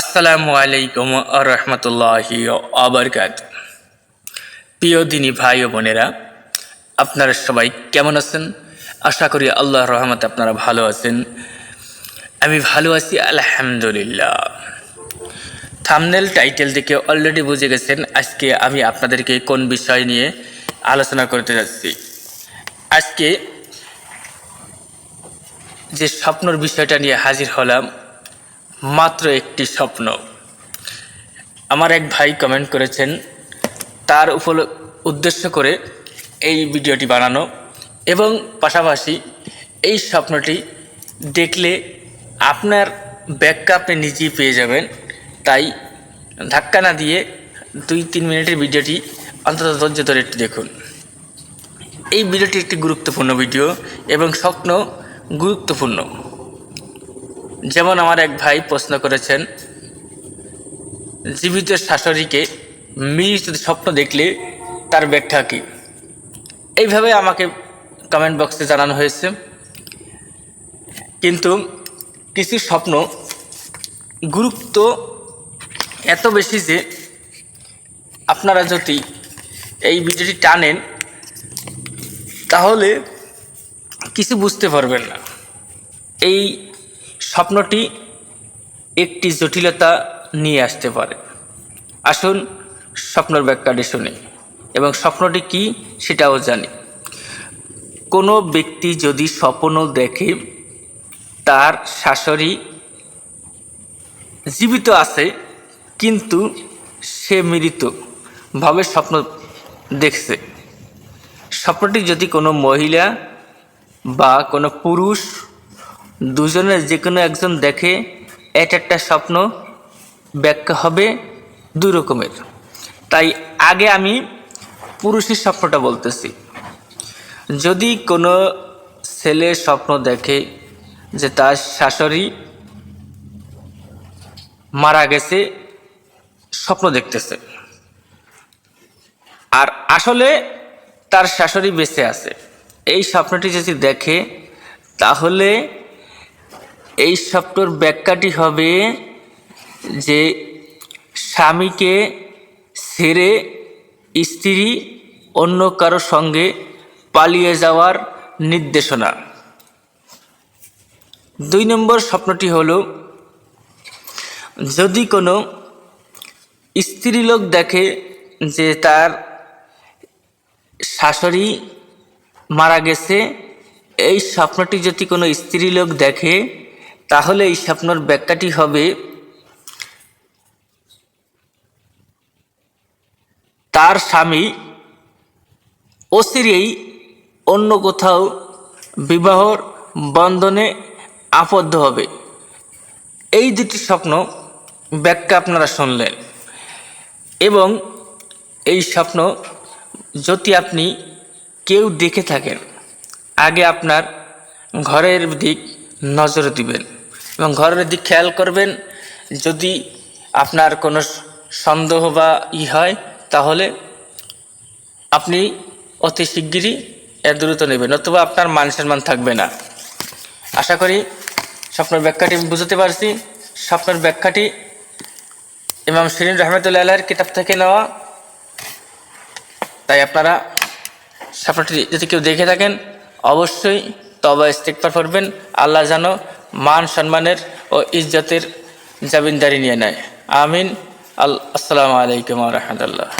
আসসালামু আলাইকুম রহমতুল্লাহি আবরকাত প্রিয় দিনী ভাই ও বোনেরা, আপনারা সবাই কেমন আছেন? আশা করি আল্লাহর রহমত আপনারা ভালো আছেন। আমি ভালো আছি, আলহামদুলিল্লাহ। থামনেল টাইটেল থেকে অলরেডি বুঝে গেছেন আজকে আমি আপনাদেরকে কোন বিষয় নিয়ে আলোচনা করতে যাচ্ছি। আজকে যে স্বপ্নর বিষয়টা নিয়ে হাজির হলাম মাত্র একটি স্বপ্ন। আমার এক ভাই কমেন্ট করেছেন, তার উপর উদ্দেশ্য করে এই ভিডিওটি বানানো এবং পাশাপাশি এই স্বপ্নটি দেখলে আপনার ব্যাগটা আপনি নিজেই পেয়ে যাবেন। তাই ধাক্কা না দিয়ে দুই তিন মিনিটের ভিডিওটি অন্তত ধৈর্য ধরে একটু দেখুন। এই ভিডিওটি একটি গুরুত্বপূর্ণ ভিডিও এবং স্বপ্ন গুরুত্বপূর্ণ। যেমন আমার এক ভাই প্রশ্ন করেছেন, জীবিত শাশুড়িকে মৃত স্বপ্ন দেখলে তার ব্যাখ্যা কী? এইভাবে আমাকে কমেন্ট বক্সে জানানো হয়েছে। কিন্তু কিছু স্বপ্ন গুরুত্ব এত বেশি যে আপনারা যদি এই ভিডিওটি টানেন, তাহলে কিছু বুঝতে পারবেন না। এই স্বপ্নটি একটি জটিলতা নিয়ে আসতে পারে। আসুন স্বপ্নের ব্যাখ্যাটি শুনি। এবং স্বপ্নটি কি সেটাও জানি। কোনো ব্যক্তি যদি স্বপ্ন দেখে, তার শাশুড়ি জীবিত আছে, কিন্তু সে মৃত ভাবে স্বপ্ন দেখছে। স্বপ্নটি যদি কোনো মহিলা বা কোনো পুরুষ দুজনের যে কোনো একজন দেখে এটা একটা স্বপ্ন ব্যাখ্যা হবে দুই রকমের। তাই আগে আমি পুরুষের স্বপ্নটা বলতেছি। যদি কোনো ছেলে স্বপ্ন দেখে যে তার শাশুড়ি মারা গেছে, স্বপ্ন দেখতেছে। আর আসলে তার শাশুড়ি বেঁচে আছে। এই স্বপ্নটি যদি দেখে, তাহলে এই স্বপ্নর ব্যাখ্যাটি হবে যে স্বামীকে ছেড়ে স্ত্রী অন্য কারও সঙ্গে পালিয়ে যাওয়ার নির্দেশনা। দুই নম্বর স্বপ্নটি হলো, যদি কোনো স্ত্রীলোক দেখে যে তার শাশুড়ি মারা গেছে, এই স্বপ্নটি যদি কোনো স্ত্রীলোক দেখে তাহলে এই স্বপ্নর ব্যাখ্যাটি হবে, তার স্বামী অচিরেই অন্য কোথাও বিবাহর বন্ধনে আবদ্ধ হবে। এই দুটি স্বপ্ন ব্যাখ্যা আপনারা শুনলেন এবং এই স্বপ্ন যদি আপনি কেউ দেখে থাকেন, আগে আপনার ঘরের দিক নজর দিবেন। এবং ঘরের দিক খেয়াল করবেন, যদি আপনার কোনো সন্দেহ বা ই হয়, তাহলে আপনি অতি শিগগিরই এর দ্রুত নেবেন, অথবা আপনার মান সম্মান থাকবে না। আশা করি স্বপ্নের ব্যাখ্যাটি বুঝতে পারছি। স্বপ্নের ব্যাখ্যাটি ইমাম শিরিন রহমতুল্লাহ কিতাব থেকে নেওয়া। তাই আপনারা স্বপ্নটি যদি কেউ দেখে থাকেন, অবশ্যই তবা ইস্তেকবার করবেন। আল্লাহ যেন মান সম্মানের ও ইজ্জতের জামিনদারি নিয়ে নেয়। আমিন। আল আসসালামু আলাইকুম রহমতুল্লাহ।